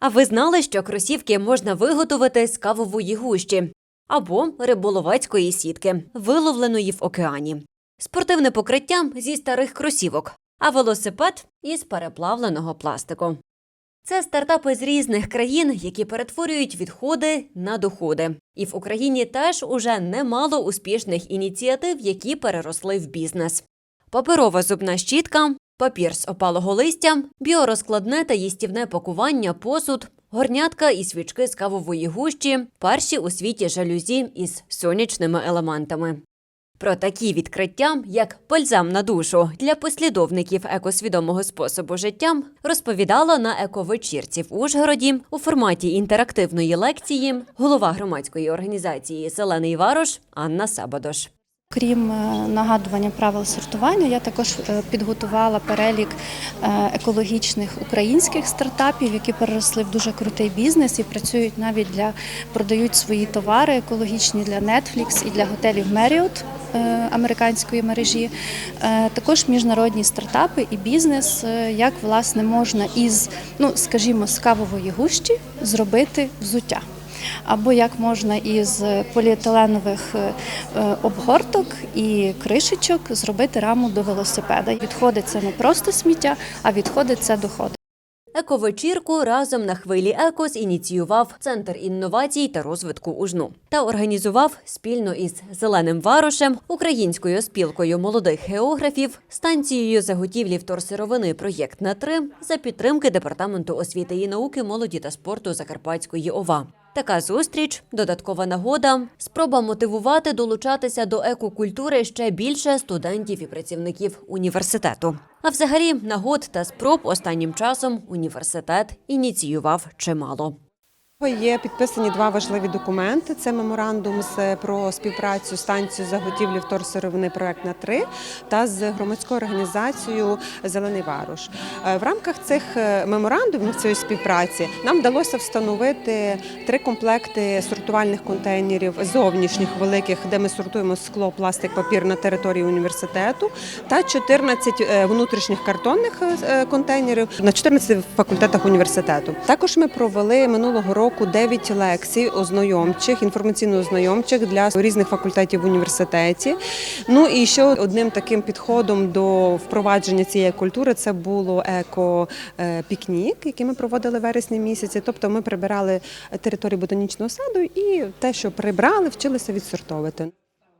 А ви знали, що кросівки можна виготовити з кавової гущі або риболовецької сітки, виловленої в океані, спортивне покриття зі старих кросівок, а велосипед із переплавленого пластику. Це стартапи з різних країн, які перетворюють відходи на доходи. І в Україні теж уже немало успішних ініціатив, які переросли в бізнес. Паперова зубна щітка, папір з опалого листя, біорозкладне та їстівне пакування, посуд, горнятка і свічки з кавової гущі, перші у світі жалюзі із сонячними елементами. Про такі відкриття, як бальзам на душу для послідовників екосвідомого способу життя, розповідала на ековечірці в Ужгороді у форматі інтерактивної лекції голова громадської організації Зелений Варош Анна Сабадош. Крім е, нагадування правил сортування, я також е, підготувала перелік е, екологічних українських стартапів, які переросли в дуже крутий бізнес і працюють навіть для продають свої товари екологічні для Netflix і для готелів Marriott американської мережі. Також міжнародні стартапи і бізнес, як власне можна із, ну скажімо, з кавової гущі зробити взуття або як можна із поліетиленових е, е, обгорток і кришечок зробити раму до велосипеда. Відходи це не просто сміття, а відходи це доходи. Ековечірку разом на хвилі еко ініціював Центр інновацій та розвитку УЖНУ та організував спільно із Зеленим Варошем, Українською спілкою молодих географів, станцією заготівлі вторсировини проєкт на 3 за підтримки департаменту освіти і науки, молоді та спорту Закарпатської ОВА. Така зустріч, додаткова нагода, спроба мотивувати долучатися до екокультури ще більше студентів і працівників університету. А взагалі, нагод та спроб останнім часом університет ініціював чимало. Є підписані два важливі документи. Це меморандум про співпрацю станцію заготівлі вторсировини проект на 3 та з громадською організацією Зелений Варуш. Е, В рамках цих е, меморандумів цієї співпраці нам вдалося встановити три комплекти сортувальних контейнерів зовнішніх великих, де ми сортуємо скло, пластик, папір на території університету, та 14 е, внутрішніх картонних контейнерів на 14 факультетах університету. Також ми провели минулого року 9 лекцій ознайомчих, інформаційно-ознайомчих для різних факультетів в університеті. Ну і ще одним таким підходом до впровадження цієї культури це було еко-пікнік, який ми проводили вересні місяці. Тобто ми прибирали територію ботанічного саду і те, що прибрали, вчилися відсортовувати.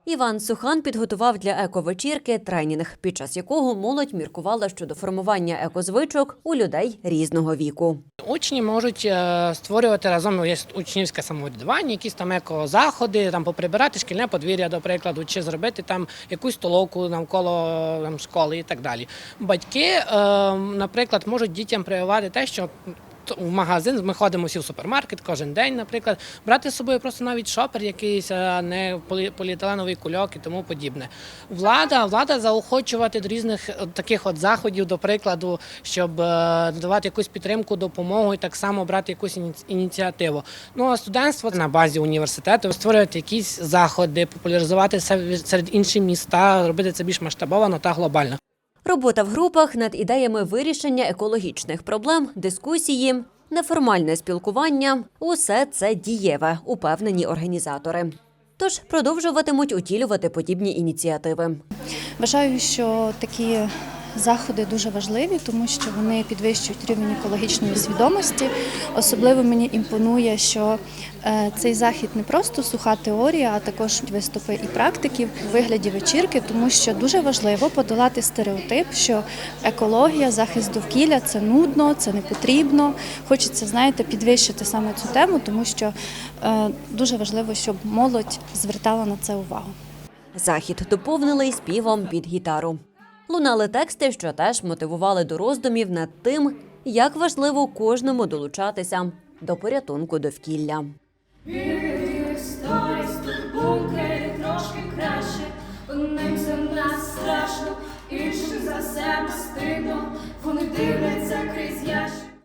Іван Сухан підготував для ековечірки тренінг, під час якого молодь міркувала щодо формування екозвичок у людей різного віку. Учні можуть е, створювати разом є учнівське самоврядування, якісь там екозаходи, там поприбирати шкільне подвір'я, до прикладу, чи зробити там якусь столовку навколо е, там, школи і так далі. Батьки, е, наприклад, можуть дітям прививати те, що в магазин ми ходимо всі в супермаркет кожен день, наприклад, брати з собою просто навіть шопер якийсь, а не поліетиленовий кульок і тому подібне. Влада, влада заохочувати до різних е, таких от заходів, до прикладу, щоб е, давати якусь підтримку, допомогу і так само брати якусь ініціативу. Ну а студентство на базі університету створювати якісь заходи, популяризувати це серед інших міста, робити це більш масштабовано та глобально. Робота в групах над ідеями вирішення екологічних проблем, дискусії, неформальне спілкування усе це дієве, упевнені організатори. Тож продовжуватимуть утілювати подібні ініціативи. Вважаю, що такі заходи дуже важливі, тому що вони підвищують рівень екологічної свідомості. Особливо мені імпонує, що е, цей захід не просто суха теорія, а також виступи і практиків у вигляді вечірки, тому що дуже важливо подолати стереотип, що екологія, захист довкілля це нудно, це не потрібно. Хочеться, знаєте, підвищити саме цю тему, тому що е, дуже важливо, щоб молодь звертала на це увагу. Захід доповнили співом під гітару. Лунали тексти, що теж мотивували до роздумів над тим, як важливо кожному долучатися до порятунку довкілля. Трошки краще, нас страшно, іншим за себе стидно, вони дивляться крізь ящик.